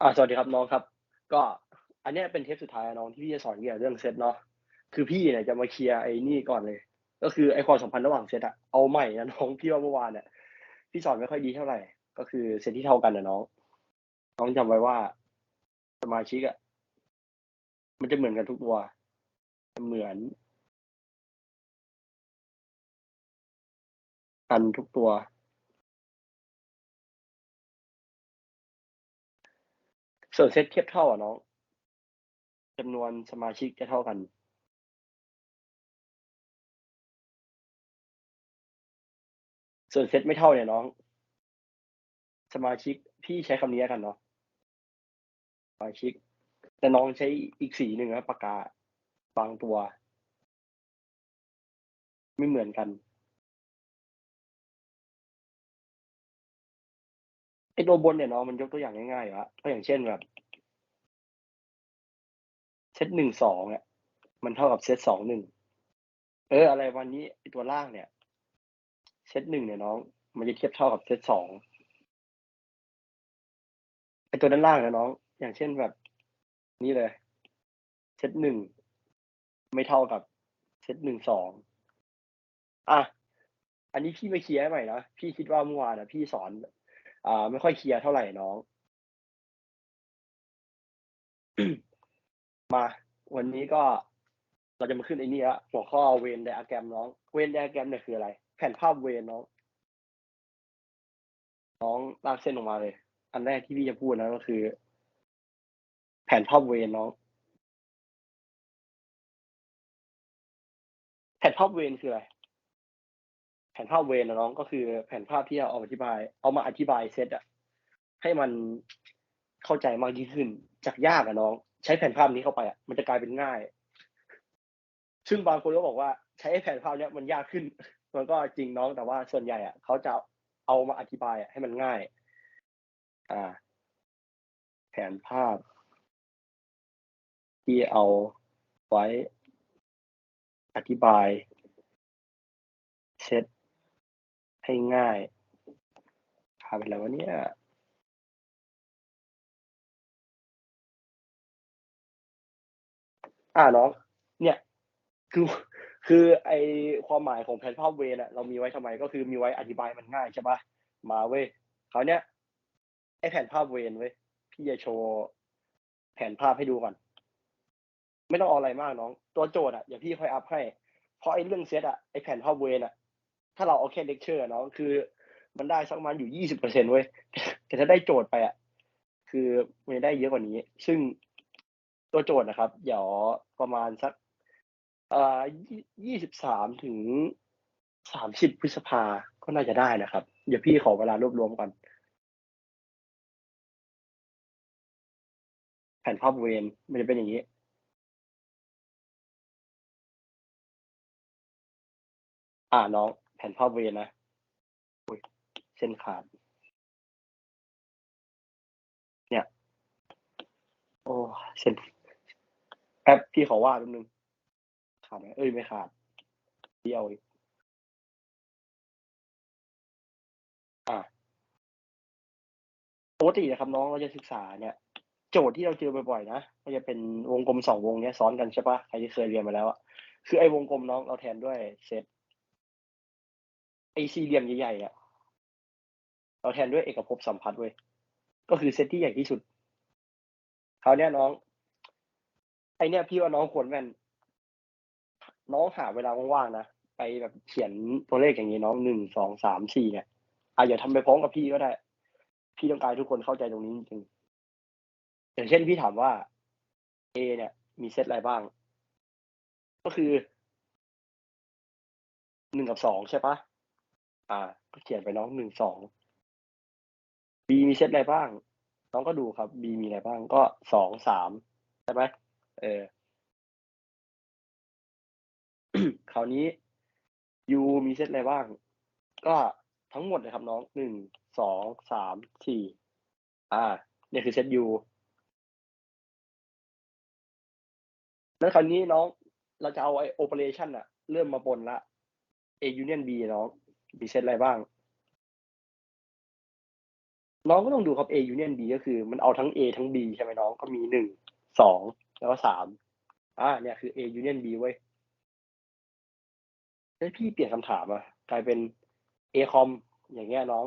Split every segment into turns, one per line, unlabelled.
อ่าสวัสดีครับน้องครับ ก็อันเนี้ยเป็นเทปสุดท้ายน้องที่พี่จะสอนเกี่ยวกับเรื่องเซตเนาะคือพี่เนี่ยจะมาเคลียร์ไอ้นี่ก่อนเลย ก็คือไอ้ความสัมพันธ์ระหว่างเซตอะเอาใหม่นะน้องพี่ว่าเมื่อวานเนี่ยพี่สอนไม่ค่อยดีเท่าไหร่ ก็คือเซตที่เท่ากันนะน้อง น้องจำไว้ว่าสมาชิกอะมันจะเหมือนกันทุกตัวเหมือนกันทุกตัว ส่วนเซตเทียบเท่าอะน้องจำนวนสมาชิกจะเท่ากัน ส่วนเซตไม่เท่าเนี่ยน้อง สมาชิกพี่ใช้คำนี้กันเนาะสมาชิก แต่น้องใช้อีกสีหนึ่งนะปากกาบางตัว ไม่เหมือนกัน ไอตัวบนเนี่ยน้องมันยกตัวอย่างง่ายๆอยู่ละก็อย่างเช่นแบบเซตหนึ่งสองเนี่ยมันเท่ากับเซตสองหนึ่งเออ อะไรวันนี้ไอตัวล่างเนี่ยเซตหนึ่งเนี่ยน้อง มันจะเทียบเท่ากับเซตสองไอตัวด้านล่างเนี่ยน้อง อย่างเช่นแบบ นี่เลยเซตหนึ่งไม่เท่ากับเซตหนึ่งสองอะอันนี้พี่ไม่เคลียร์ให้ใหม่นะพี่คิดว่าเมื่อวานนะพี่สอน อ่าไม่ค่อยเคลียร์เท่าไหร่น้อง มา วันนี้ก็เราจะมาขึ้นไอ้นี่ละหัวข้อเวนไดอะแกรมน้อง เวนไดอะแกรมเนี่ยคืออะไร แผ่นภาพเวนน้อง น้องลากเส้นออกมาเลย อันแรกที่พี่จะพูดนะก็คือ แผนภาพเวนน้อง แผนภาพเวนคืออะไร แผนภาพเวนนะน้องก็คือแผนภาพที่เราเอาอธิบาย เอามาอธิบายเซตอะให้มันเข้าใจมากยิ่งขึ้น จากยากอะน้อง ใช้แผนภาพนี้เข้าไปอะมันจะกลายเป็นง่าย ซึ่งบางคนก็บอกว่า ใช้แผนภาพเนี้ยมันยากขึ้น มันก็จริงน้องแต่ว่าส่วนใหญ่อะเขาจะเอามาอธิบายอะให้มันง่าย อ่า แผนภาพ ที่เอาไว้อธิบายเซต ให้ง่ายพาไปแล้ววะเนี่ยอ่าน้องเนี่ย คือคือไอความหมายของแผนภาพเวนอะเรามีไว้ทำไมก็คือมีไว้อธิบายมันง่ายใช่ปะมาเว้ยคราวเนี้ยไอแผนภาพเวนเว้ยพี่จะโชว์แผนภาพให้ดูก่อน ไม่ต้องเอาอะไรมากน้อง ตัวโจทย์อะอย่าพี่ค่อยอัพให้ เพราะไอเรื่องเซตอะไอแผนภาพเวนอะ ถ้าเราเอาแค่เลคเชอร์เน้องคือ มันได้สักมาณอยู่ยี่สิบเปอร์เซ็นต์เว้ยแต่ถ้าได้โจทย์ไปอะคือมันจะได้เยอะกว่านี้ ซึ่งตัวโจทย์นะครับ เดี๋ยวประมาณสักเอ่อยี่สิบสามถึงสามสิบพฤษภาก็น่าจะได้นะครับ เดี๋ยวพี่ขอเวลารวบรวมก่อนแผ่นภาพเวนมันจะเป็นอย่างนี้อ่าน้อง แผ่นภาพเวนนะอุ้ยเส้นขาด เนี่ย โอ้เส้นแอปพี่ขอว่าแป๊บนึง ขาดไหมเอ้ยไม่ขาดเดียวอีกอ่าปกตินะครับน้องเราจะศึกษาเนี่ยโจทย์ที่เราเจอบ่อยๆนะก็จะเป็นวงกลมสองวงเนี้ยซ้อนกันใช่ปะใครที่เคยเรียนมาแล้วอะคือไอ้วงกลมน้องเราแทนด้วยเซต ไอสี่เหลี่ยมใหญ่ๆอะเราแทนด้วยเอกภพสัมพัทธ์เว้ยก็คือเซตที่ใหญ่ที่สุดคราวเนี้ยน้อง ไอเนี้ยพี่ว่าน้องควรแม่นน้องหาเวลาว่างๆนะไปแบบเขียนตัวเลขอย่างนี้น้องหนึ่งสองสามสี่เนี่ยอะอย่าทำไปพร้อมกับพี่ก็ได้ พี่ต้องการทุกคนเข้าใจตรงนี้จริงๆอย่างเช่นพี่ถามว่า A เนี่ย มีเซตอะไรบ้าง ก็คือหนึ่งกับสองใช่ปะ อ่า ก็เขียนไปน้องหนึ่งสอง B มีเซตอะไรบ้าง น้องก็ดูครับ B มีอะไรบ้างก็สองสามใช่ไหมเออคราวนี้ U มีเซตอะไรบ้าง ก็ทั้งหมดเลยครับน้องหนึ่งสองสามสี่อ่า เนี่ยคือเซต U แล้วคราวนี้น้องเราจะเอาไอ้ operation อะเริ่มมาปนละ A union B น้อง มีเซตอะไรบ้าง น้องก็ต้องดูครับ A Union B ก็คือมันเอาทั้ง A ทั้ง B ใช่ไหมน้องก็มีหนึ่งสองแล้วก็สามอ่าเนี่ยคือ A Union B เว้ยแล้วพี่เปลี่ยนคำถามอะกลายเป็น A com อย่างเงี้ยน้อง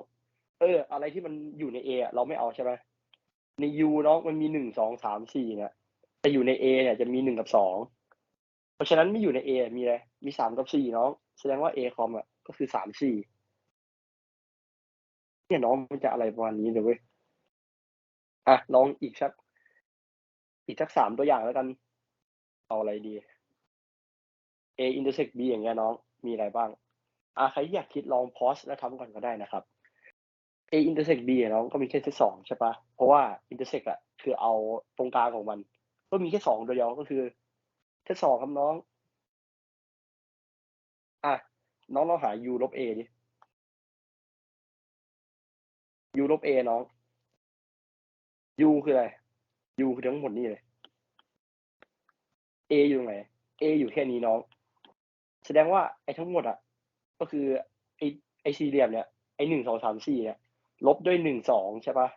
เออ อะไรที่มันอยู่ใน A อเราไม่เอาใช่ไหมใน U น้องมันมีหนึ่งสองสามสี่เนี่ยแต่อยู่ใน A เนี่ยจะมีหนึ่งกับสองเพราะฉะนั้นไม่อยู่ใน A มีอะไรมีสามกับสี่น้อง แสดงว่า A com อะ ก็คือสามสี่เนี่ยน้องมันจะอะไรประมาณนี้เลยเว้ยอะลองอีกสัก อีกสักสามตัวอย่างแล้วกัน เอาอะไรดี A intersect B อย่างเงี้ยน้องมีอะไรบ้างอะใครอยากคิดลองพสแล้วทำก่อนก็ได้นะครับ A intersect B น้องก็มีแค่เซตสองใช่ปะเพราะว่า intersect อะคือเอาตรงกลางของมัน ก็มีแค่สองตัวเดียวก็คือเซตสองครับน้อง น้องลองหา U ลบ A ดิ U ลบ A น้อง U คืออะไร U คือทั้งหมดนี่เลย A อยู่ตรงไหน A อยู่แค่นี้น้อง แสดงว่าไอ้ทั้งหมดอะ ก็คือไอ้ไอ้สี่เหลี่ยมเนี่ย ไอ้หนึ่งสองสามสี่เนี่ย ลบด้วยหนึ่งสองใช่ปะ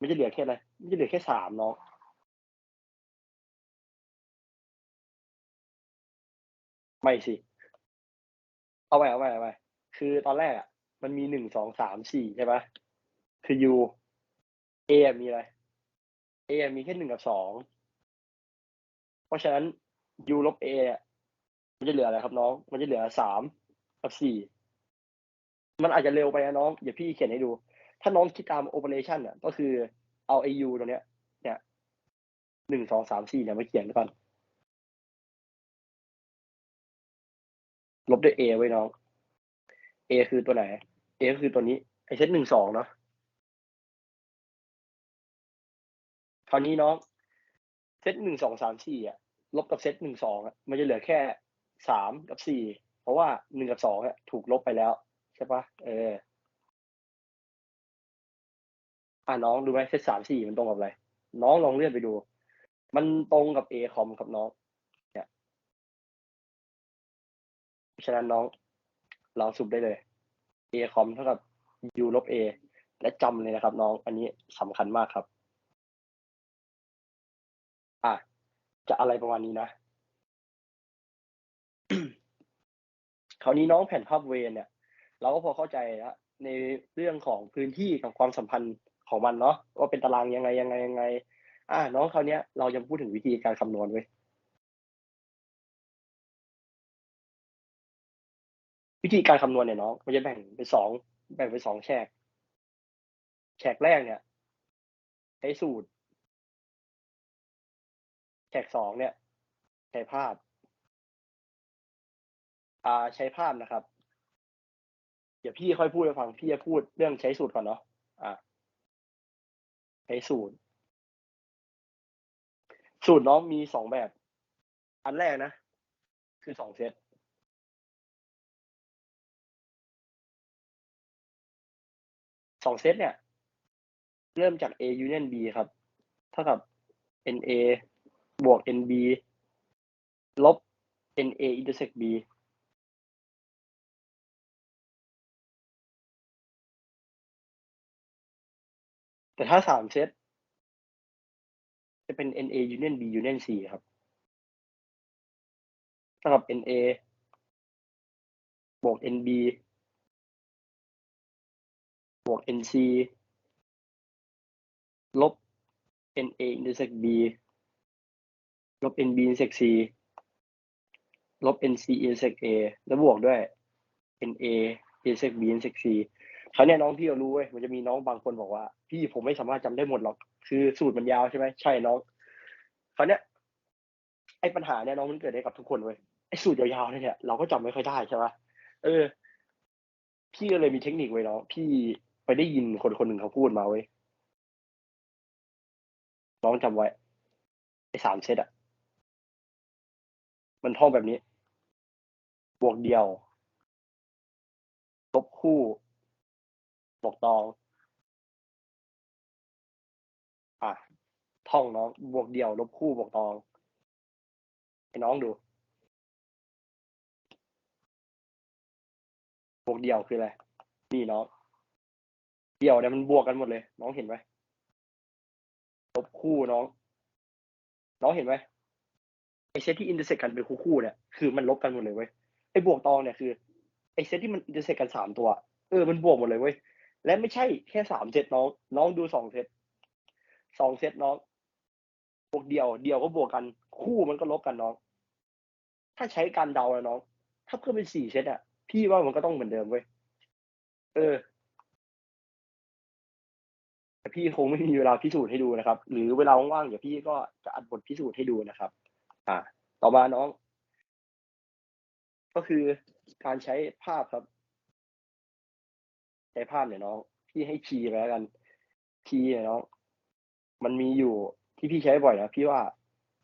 มันจะเหลือแค่อะไรมันจะเหลือแค่สามน้องไม่สิ เอาไปเอาไปเอาไปคือตอนแรกอะ มันมีหนึ่งสองสามสี่ใช่ปะคือ U A อมีอะไร A อมีแค่หนึ่งกับสองเพราะฉะนั้น U ลบ A อะมันจะเหลืออะไรครับน้อง มันจะเหลือสามกับสี่มันอาจจะเร็วไปนะน้องเดี๋ยวพี่เขียนให้ดู ถ้าน้องคิดตาม operation อะก็คือเอาไอ U ตรงเนี้ย เนี่ยหนึ่งสองสามสี่เนี่ยมาเขียนก่อน ลบด้วย A ไว้น้อง A คือตัวไหน A ก็คือตัวนี้ ไอเซตหนึ่งสองเนาะคราวนี้น้องเซตหนึ่งสองสามสี่อะลบกับเซตหนึ่งสองอะมันจะเหลือแค่สามกับสี่เพราะว่าหนึ่งกับสองอะถูกลบไปแล้ว ใช่ปะเอออ่าน้องดูไหมเซตสามสี่มันตรงกับอะไร น้องลองเลื่อนไปดู มันตรงกับ A คอมครับน้อง ฉะนั้นน้องลองสุบได้เลย A คอมเท่ากับ U ลบ A และจำเลยนะครับ น้อง อันนี้สำคัญมากครับอะจะอะไรประมาณนี้นะคราวนี้น้องแผ่นภาพเวนเนี่ย เราก็พอเข้าใจแล้วในเรื่องของพื้นที่กับความสัมพันธ์ของมันเนาะว่าเป็นตารางยังไงยังไงยังไง อ่า น้องคราวนี้เรายังพูดถึงวิธีการคำนวณเว้ย วิธีการคำนวณเนี่ยน้องมันจะแบ่งเป็นสองแบ่งเป็นสองแฉกแฉกแรกเนี่ยใช้สูตรแฉกสองเนี่ย ใช้ภาพอ่าใช้ภาพนะครับ เดี๋ยวพี่ค่อยพูดให้ฟังพี่จะพูดเรื่องใช้สูตรก่อนเนาะอ่าใช้สูตร สูตรน้องมีสองแบบ อันแรกนะ คือสองเซต สองเซตเนี่ย เริ่มจาก A union B ครับ เท่ากับ NA บวก NB ลบ NA intersect B แต่ถ้าสามเซตจะเป็น NA union B union C ครับเท่ากับ NA บวก NB บวก NC ลบ NA intersect B ลบ NB intersect C ลบ NC intersect A แล้วบวกด้วย NA intersect B intersect C คราวเนี้ยน้องพี่ก็รู้เว้ยมันจะมีน้องบางคนบอกว่า พี่ผมไม่สามารถจำได้หมดหรอก คือสูตรมันยาวใช่ไหมใช่น้องคราวเนี้ยไอ้ปัญหาเนี้ยน้องมันเกิดได้กับทุกคนเว้ยไอ้สูตรยาวๆเนี่ยเราก็จำไม่ค่อยได้ใช่ปะเออ พี่ก็เลยมีเทคนิคไว้น้องพี่ ไปได้ยินคนคนหนึ่งเขาพูดมาเว้ยน้องจำไว้ไอ้สามเซตอะมันท่องแบบนี้ บวกเดียวลบคู่บวกตอง อะ ท่องน้อง บวกเดียว ลบคู่บวกตองให้น้องดู บวกเดียวคืออะไร นี่น้อง เดี่ยวเนี่ยมันบวกกันหมดเลย น้องเห็นไหมลบคู่น้อง น้องเห็นไหมไอเซตที่อินเตอร์เซ็กกันเป็นคู่คู่ๆเนี่ยคือมันลบกันหมดเลยเว้ยไอบวกตองเนี่ยคือไอเซตที่มันอินเตอร์เซ็กกันสามตัว เออมันบวกหมดเลยเว้ยและไม่ใช่แค่สามเซตน้องน้องดูสองเซตสองเซตน้องบวกเดียว เดียวก็บวกกัน คู่มันก็ลบกันน้อง ถ้าใช้การเดาอะน้อง ถ้าเพิ่มเป็นสี่เซตอะพี่ว่ามันก็ต้องเหมือนเดิมเว้ยเออ แต่พี่คงไม่มีเวลาพิสูจน์ให้ดูนะครับ หรือเวลาว่างๆเดี๋ยวพี่ก็จะอัดบทพิสูจน์ให้ดูนะครับ อ่า ต่อมาน้อง ก็คือการใช้ภาพครับ ใช้ภาพเนี่ยน้อง พี่ให้คีย์ไปแล้วกันคีย์เนี่ยน้อง มันมีอยู่ที่พี่ใช้บ่อยนะพี่ว่า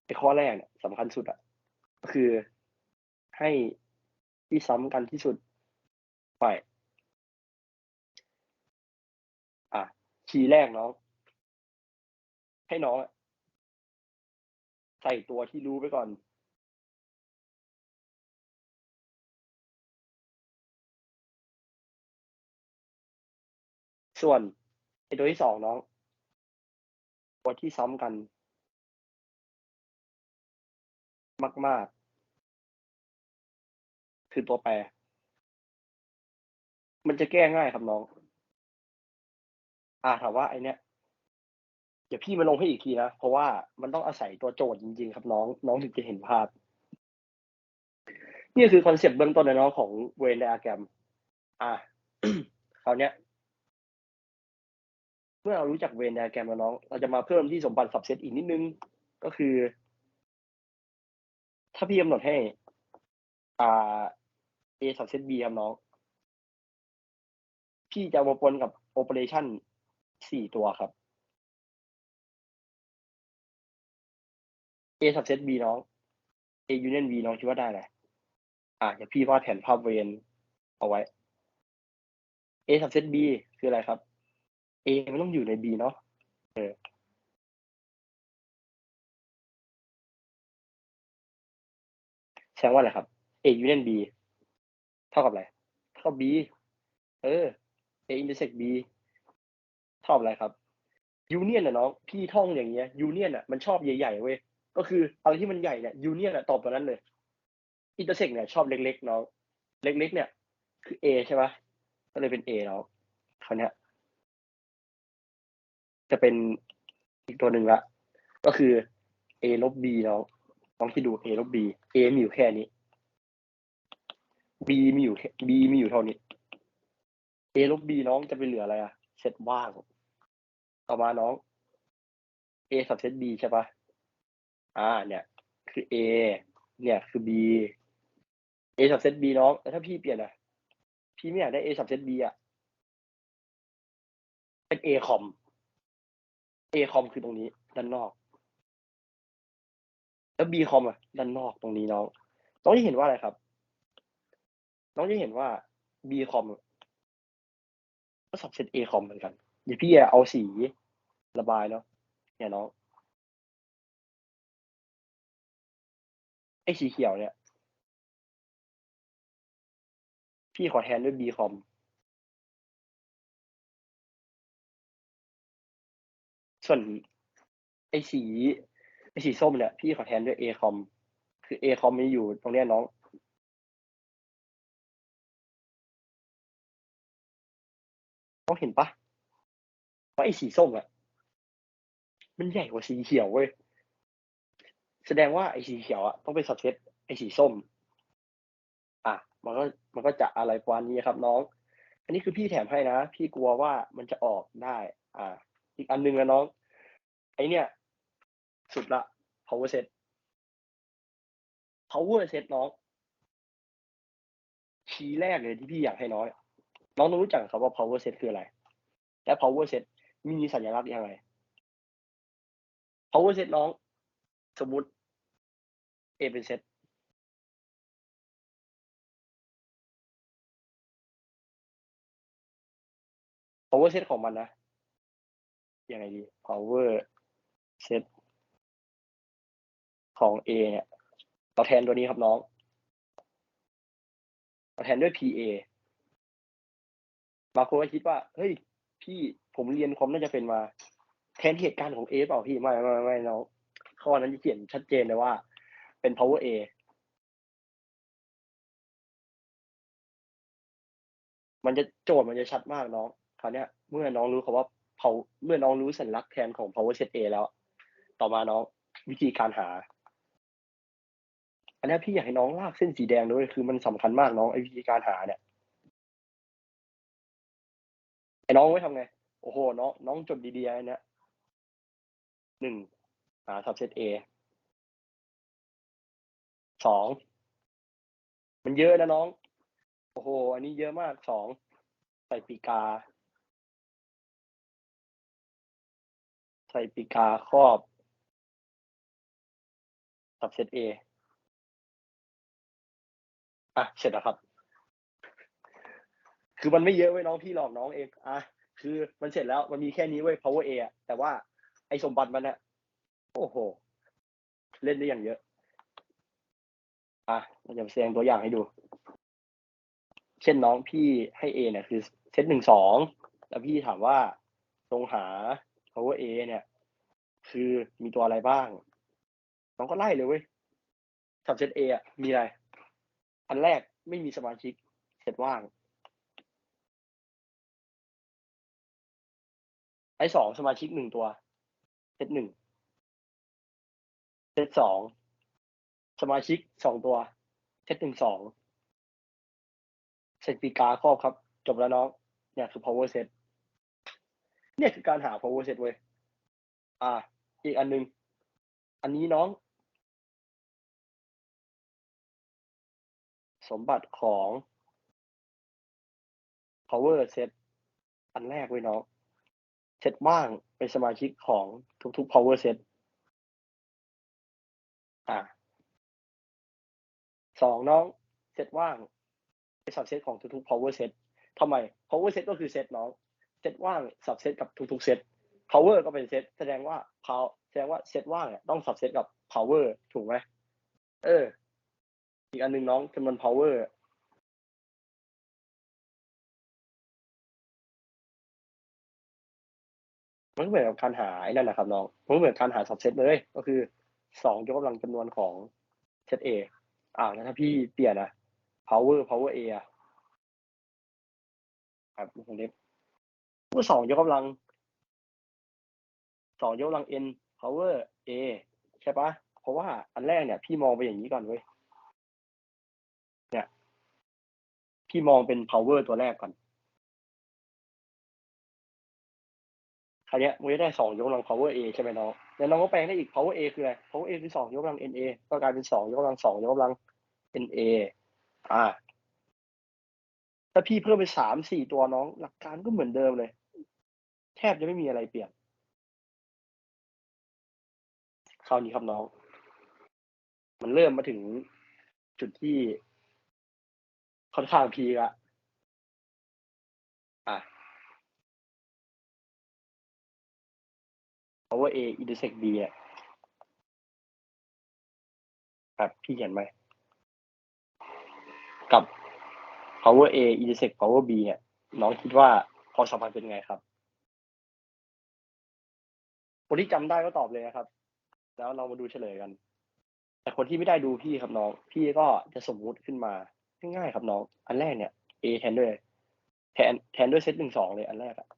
ไอ้ข้อแรกเนี่ยสำคัญสุดอะก็คือให้ที่ซ้ำกันที่สุดไป คีย์แรกน้อง ให้น้องใส่ตัวที่รู้ไปก่อน ส่วนไอ้ตัวที่สองน้อง ตัวที่ซ้ำกัน มาก ๆ คือตัวแปร มันจะแก้ง่ายครับน้อง อ่าถามว่าไอเนี้ยเดี๋ยวพี่มาลงให้อีกทีนะ เพราะว่ามันต้องอาศัยตัวโจทย์จริง ๆ ครับน้องน้องถึงจะเห็นภาพ นี่คือคอนเซปต์เบื้องต้นเลยน้องของเวนไดอะแกรม อ่าคราวเนี้ย เมื่อเรารู้จักเวนไดอะแกรมแล้วน้อง เราจะมาเพิ่มที่สมบัติสับเซตอีกนิดนึง ก็คือ ถ้าพี่กำหนดให้ อ่า A สับเซต B ครับน้อง พี่จะเอามาปนกับโอเปอเรชั่น สี่ตัวครับ A สับเซต B น้อง A union B น้องคิดว่าได้ไหมอ่าเดี๋ยวพี่วาดแผนภาพเวนเอาไว้ A สับเซต B คืออะไรครับ A มันต้องอยู่ใน B เนาะเออแสดงว่าอะไรครับ A union B เท่ากับอะไร เท่ากับ B เออ A intersect B เท่ากับอะไรครับ union อะน้องพี่ท่องอย่างเงี้ย union อะมันชอบใหญ่ๆเว้ยก็คืออะไรที่มันใหญ่เนี่ย union อะตอบตัวนั้นเลย intersect เนี่ยชอบเล็กๆน้องเล็กๆเนี่ย คือ A ใช่ปะก็เลยเป็น A น้องคราวเนี้ยจะเป็นอีกตัวหนึ่งละก็คือ A ลบ B น้องลองคิดดู A ลบ B A มีอยู่แค่นี้ B มีอยู่ B มีอยู่เท่านี้ A ลบ B น้องจะไปเหลืออะไรอะเซตว่าง ต่อมาน้อง A สับเซต B ใช่ปะอ่า เนี่ย คือ A เนี่ยคือ B A สับเซต B น้องแล้วถ้าพี่เปลี่ยนอะพี่ไม่อยากได้ A สับเซต B อะเป็น A คอม A คอมคือตรงนี้ ด้านนอก แล้ว B คอมอะด้านนอกตรงนี้น้องน้องจะเห็นว่าอะไรครับ น้องจะเห็นว่า B คอมก็สับเซต A คอมเหมือนกันเดี๋ยวพี่เอาสี ระบายเนาะเนี่ยน้องไอ้สีเขียวเนี่ย พี่ขอแทนด้วย B คอมส่วนไอ้สีไอ้สีส้มเนี่ย พี่ขอแทนด้วย A คอมคือ A คอมมันอยู่ตรงเนี้ยน้องต้องเห็นปะว่าไอ้สีส้มอะ มันใหญ่กว่าสีเขียวเว้ยแสดงว่าไอ้สีเขียวอะต้องเป็นสับเซตไอ้สีส้ม อะ มันก็มันก็จะอะไรประมาณนี้ครับ น้อง อันนี้คือพี่แถมให้นะ พี่กลัวว่ามันจะออกได้ อ่า อีกอันหนึงนะน้อง ไอเนี่ย สุดละ power set power set น้องคีย์แรกเลยที่พี่อยากให้น้องน้องต้องรู้จักครับว่า power set คืออะไร และ power set มีสัญลักษณ์ยังไง power set น้อง สมมุติ A เป็นเซต power set ของมันนะ ยังไงดี power set ของ A เนี่ยเราแทนตัวนี้ครับน้องเราแทนด้วย PA บางคนก็คิดว่า เฮ้ย พี่ผมเรียนความน่าจะเป็นมา แทนเหตุการณ์ของ A เปล่าพี่ไม่ไม่ไม่น้องข้อนั้นจะเขียนชัดเจนเลยว่า เป็น power A มันจะโจทย์มันจะชัดมากน้องคราวเนี้ยเมื่อน้องรู้คำว่า power เมื่อน้องรู้สัญลักษณ์แทนของ power set A แล้ว ต่อมาน้องวิธีการหา อันนี้พี่อยากให้น้องลากเส้นสีแดงด้วยคือมันสำคัญมากน้องไอ้วิธีการหาเนี่ยไอ้น้องไว้ทำไงโอ้โหน้องน้องจดดีๆไอ้เนี่ย หนึ่งหา subset A สองมันเยอะนะน้อง โอ้โห อันนี้เยอะมากสองใส่ปีกา ใส่ปีกาครอบ subset A อะ เสร็จแล้วครับ คือมันไม่เยอะไว้ยน้องพี่หลอกน้องเอง อะ คือมันเสร็จแล้วมันมีแค่นี้เว้ย power A อแต่ว่า ไอ้สมบัติมันอะโอ้โห เล่นได้อย่างเยอะ อะเราจะแสดงตัวอย่างให้ดู เช่นน้องพี่ให้ A เนี่ยคือเซตหนึ่งสองแล้วพี่ถามว่าตรงหา power A เนี่ย คือมีตัวอะไรบ้าง น้องก็ไล่เลยเว้ย subset A อะมีอะไร อันแรกไม่มีสมาชิกเซตว่างไอ้สองสมาชิกหนึ่งตัว เซตหนึ่งเซตสองสมาชิกสองตัว เซตหนึ่งสองเซตปีกาครอบครับ จบแล้วน้องเนี่ยคือ power set เนี่ยคือการหา power set เว้ยอ่า อีกอันหนึง อันนี้น้อง สมบัติของ power set อันแรกเว้ยน้อง เซตว่างเป็นสมาชิกของทุกๆ power set อ่าสองน้องเซตว่างเป็น subset ของทุกๆ power set ทำไม power set ก็คือเซตน้องเซตว่าง subset กับทุกๆเซต power ก็เป็นเซตแสดงว่า power แสดงว่าเซตว่างเนี่ยต้อง subset กับ power ถูกไหมเออ อีกอันหนึ่งน้องจำนวน power มันก็เหมือนกับการหาไอ้นั่นนะครับน้องมันก็เหมือนการหา subset เลย ก็คือสองยกกำลังจำนวนของเซต A อ่าแล้วถ้าพี่เปลี่ยนอะ power power A อะครับวงเล็บก็สองยกกำลังสองยกกำลัง n power A ใช่ปะเพราะว่าอันแรกเนี่ย พี่มองไปอย่างนี้ก่อนเว้ย เนี่ย พี่มองเป็น power ตัวแรกก่อน คราวเนี้ยมันจะได้สองยกกำลัง power a ใช่ไหมน้องแล้วน้องก็แปลงได้อีก power a คืออะไร power a คือสองยกกำลัง na ก็กลายเป็นสองยกกำลังสองยกกำลัง na อ่า ถ้าพี่เพิ่มไปสามสี่ตัวน้อง หลักการก็เหมือนเดิมเลย แทบจะไม่มีอะไรเปลี่ยนคราวนี้ครับน้อง มันเริ่มมาถึงจุดที่ค่อนข้างพีก่ะ power a intersect b อะครับพี่เห็นไหมกับ power a intersect power b เนี่ยน้องคิดว่าความสัมพันธ์เป็นไงครับคนที่จำได้ก็ตอบเลยนะครับ แล้วเรามาดูเฉลยกัน แต่คนที่ไม่ได้ดูพี่ครับน้อง พี่ก็จะสมมุติขึ้นมาง่ายๆครับน้อง อันแรกเนี่ย a แทนด้วย แทนแทนด้วยเซตหนึ่งสองเลยอันแรกอะ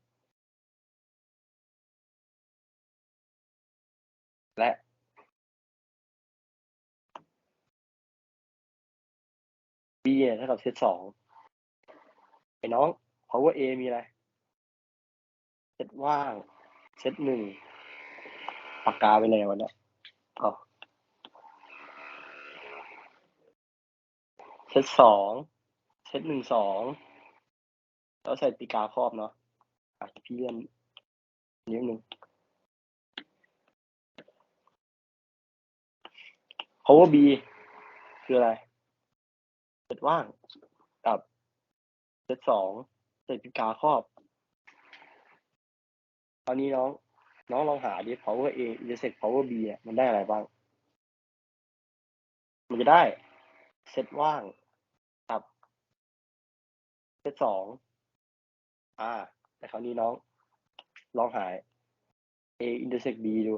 b เนี่ยเท่ากับเซตสองไอ้น้อง power a มีอะไรเซตว่างเซตหนึ่งปากกาไปเลยวันเนี้ยเอเซตสองเซตหนึ่งสองแล้วใส่ปีกาครอบเนาะอะพี่เลื่อนนิ้วหนึ่ง power b คืออะไร ตว่างกับเซตสองใส่ปีกาครอบตอนนี้น้อง น้องลองหาดิ power a intersect power b เนี่ยมันได้อะไรบ้าง มันจะได้เซตว่างกับเซตสองอ่า แต่คราวนี้น้อง ลองหา a intersect b ดู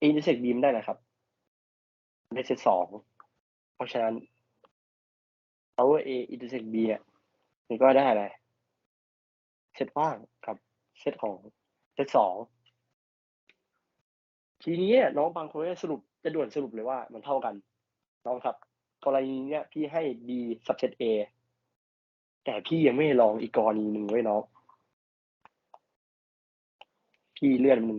a intersect b มันได้อะครับมันได้เซตสอง เพราะฉะนั้น power a intersect b เนี่ยมันก็ได้อะไร เซตว่างกับเซตของเซตสองทีนี้น้องบางคนจะสรุปจะด่วนสรุปเลยว่ามันเท่ากัน น้องครับกรณีเนี้ยพี่ให้ b subset a แต่พี่ยังไม่ลองอีกกรณีหนึ่งไว้น้องพี่เลื่อนมึง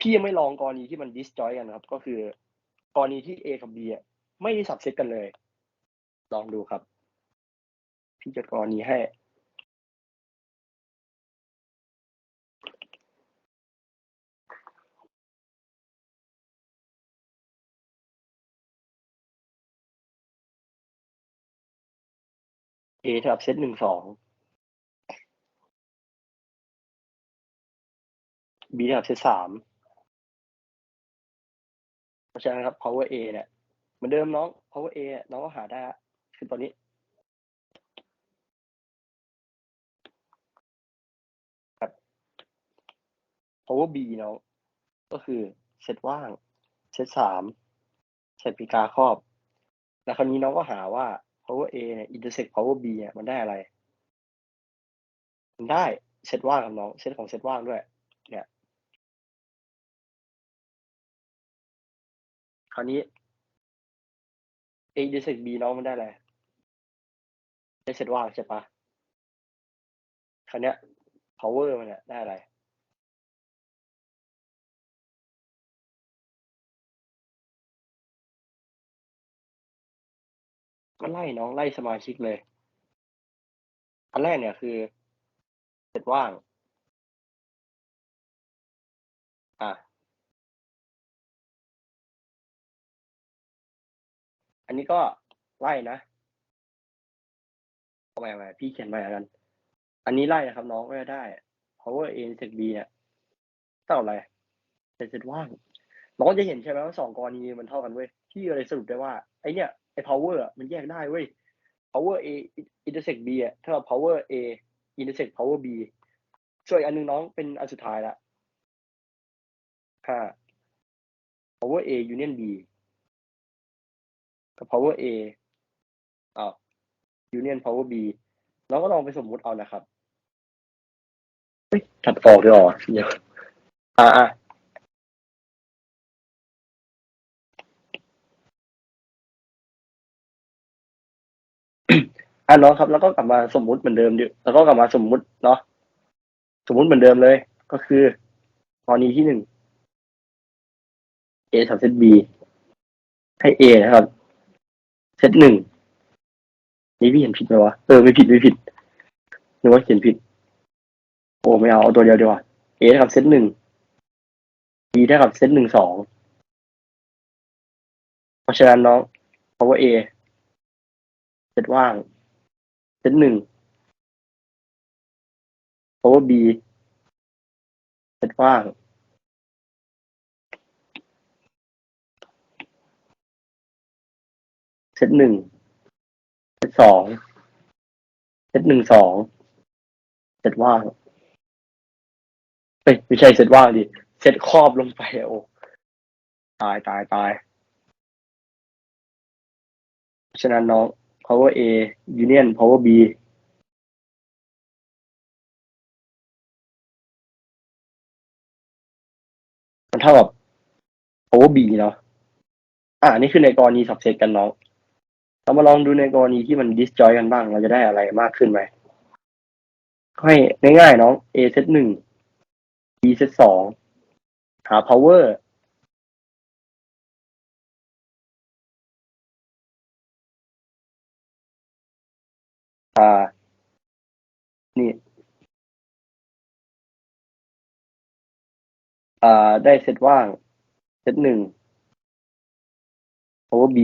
พี่ยังไม่ลองกรณีที่มัน disjoint กันครับ ก็คือกรณีที่ a กับ b อะ ไม่ได้ subset กันเลย ลองดูครับ พี่จะกรณีให้ a เท่ากับเซตหนึ่งสอง b เท่ากับเซตสามเพราะฉะนั้นครับ power a เนี่ย มือนเดิมน้อง power a เนี่ยน้องก็หาได้คือตอนนี้ ครับ power b น้อง ก็คือเซตว่าง เซตสามเซตปีกาครอบ แล้วคราวนี้น้องก็หาว่า power a เนี่ย intersect power b เนี่ยมันได้อะไร มันได้เซตว่างครับน้อง เซตของเซตว่างด้วย เนี่ย คราวนี้ a intersect b น้องมันได้อะไรได้เซตว่างใช่ปะคราวเนี้ย power มันเนี่ยได้อะไรก็ไล่น้องไล่สมาชิกเลย อันแรกเนี่ยคือเสร็จว่าง อันนี้ก็ไล่นะเอาใหม่ใหม่พี่เขียนใหม่แล้วกัน อันนี้ไล่นะครับ น้องก็จะได้ power a intersect b เนี่ยเท่าไร่เสร็จว่างน้องจะเห็นใช่ไหมว่าสองกรณีมันเท่ากันเว้ยพี่เลยสรุปได้ว่าไอเนี่ยไอ power มันแยกได้เว้ย power a intersect b อะเท่ากับ power a intersect power b ส่วนอันนึงน้องเป็นอันสุดท้ายละห้า power a union b กับ power a อ้าว union power b น้องก็ลองไปสมมุติเอานะครับเฮ้ยตัดออกด้วยเหรอเดี๋ยวอ่าอ่าอะน้องครับ แล้วก็กลับมาสมมุติเหมือนเดิมดิแล้วก็กลับมาสมมุติเนาะสมมุติเหมือนเดิมเลย ก็คือกรณีที่หนึ่ง a ทับเซต b ให้ a นะครับ เซตหนึ่งนี่พี่เห็นผิดไหมวะ เออไม่ผิดไม่ผิดนึกว่าเขียนผิด โอ้ไม่เอาเอาตัวเดียวดีกว่า a เท่ากับเซตหนึ่ง b เท่ากับเซตหนึ่งสอง เพราะฉะนั้นน้อง power a เซตว่าง เซตหนึ่ง power b เซตว่าง ซตหนึ่งเซตสองเซตหนึ่งสองเซตว่างเฮ้ยไม่ใช่เซตว่างดิเซตครอบลงไปโอ้ตายตายตายฉะนั้นน้อง power A union power B มันเท่ากับ power B เนาะอ่า นี่คือในกรณีสับเซตกันน้อง เรามาลองดูในกรณีที่มัน disjoint กันบ้าง เราจะได้อะไรมากขึ้นไหมก็ให้ง่ายๆน้อง A เซตหนึ่ง B เซตสองหา power อ่า นี่ อ่า ได้เซตว่าง เซตหนึ่ง power b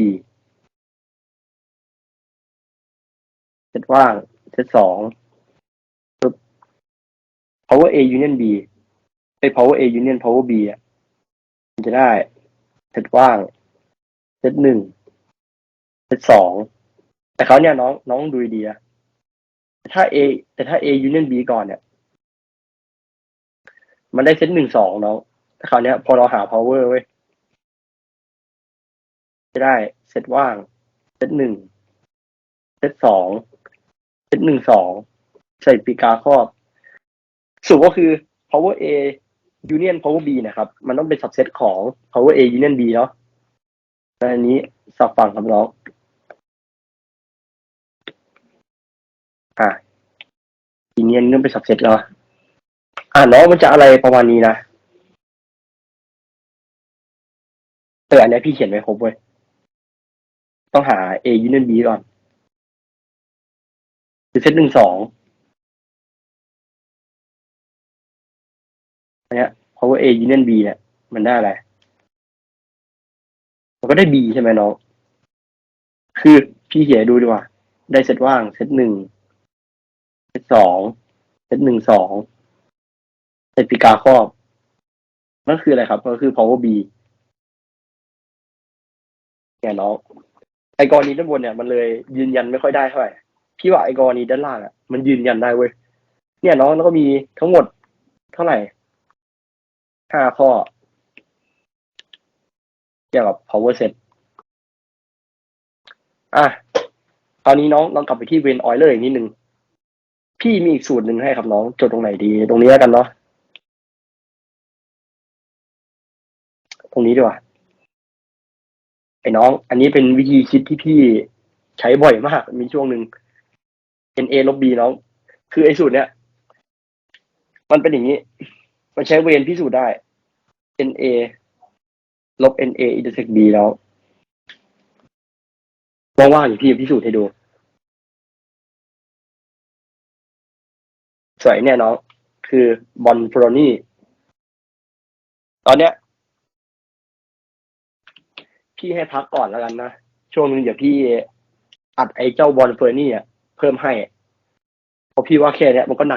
เซตว่างเซตสองปึ๊บ power a union b ไอ้ power a union power b อะมันจะได้เซตว่างเซตหนึ่งเซตสองแต่เขาเนี่ยน้องน้องดูดีๆนะถ้า A แต่ถ้า A Union B ก่อนเนี่ย มันได้เซตหนึ่งสองน้องแต่คราวเนี้ย พอเราหา power เว้ยจะได้เซตว่างเซตหนึ่งเซตสอง เซตหนึ่งสองใส่ปีกาครอบสรุปก็คือ power A union power B นะครับ มันต้องเป็น subset ของ power A union B เนาะแล้วอันนี้สับฟังครับน้องอะ union ก็เป็น subset แล้วอ่าน้องมันจะอะไรประมาณนี้นะเอออันนี้พี่เขียนไว้ครบเว้ยต้องหา A union B ก่อน คือเซตหนึ่งสองอันเนี้ย power A union B เนี่ย มันได้อะไร มันก็ได้ B ใช่ไหมน้อง คือพี่เขียนดูดีกว่า ได้เซตว่าง เซตหนึ่ง เซตสอง เซตหนึ่งสอง เซตปีกาครอบนั่นคืออะไรครับ ก็คือ power B เนี่ยน้องไอกรณีด้านบนเนี่ย มันเลยยืนยันไม่ค่อยได้เท่าไหร่ พี่ว่าไอกรณีด้านล่างอะมันยืนยันได้เว้ยเนี่ยน้องแล้วก็มีทั้งหมดเท่าไหร่ห้าข้อเกี่ยวกับ power set อะตอนนี้น้องลองกลับไปที่เวนออยเลอร์อีกนิดนึง พี่มีอีกสูตรหนึ่งให้ครับน้อง จดตรงไหนดี ตรงนี้แล้วกันเนาะตรงนี้ดีกว่าไอ้น้อง อันนี้เป็นวิธีคิดที่พี่ใช้บ่อยมาก มีช่วงหนึ่ง NA ลบ B น้อง คือไอ้สูตรเนี้ย มันเป็นอย่างนี้ มันใช้เวนพิสูจน์ได้ NA ลบ NA intersect B แล้วว่างๆอย่างพี่พิสูจน์ให้ดู สวยเนี่ยน้อง คือบอลฟรอนี่ ตอนเนี้ย พี่ให้พักก่อนแล้วกันนะ ช่วงนึงเดี๋ยวพี่อัดไอ้เจ้าบอลเฟอร์นี่อะ เพิ่มให้เพราะพี่ว่าแค่เนี้ยมันก็หนัก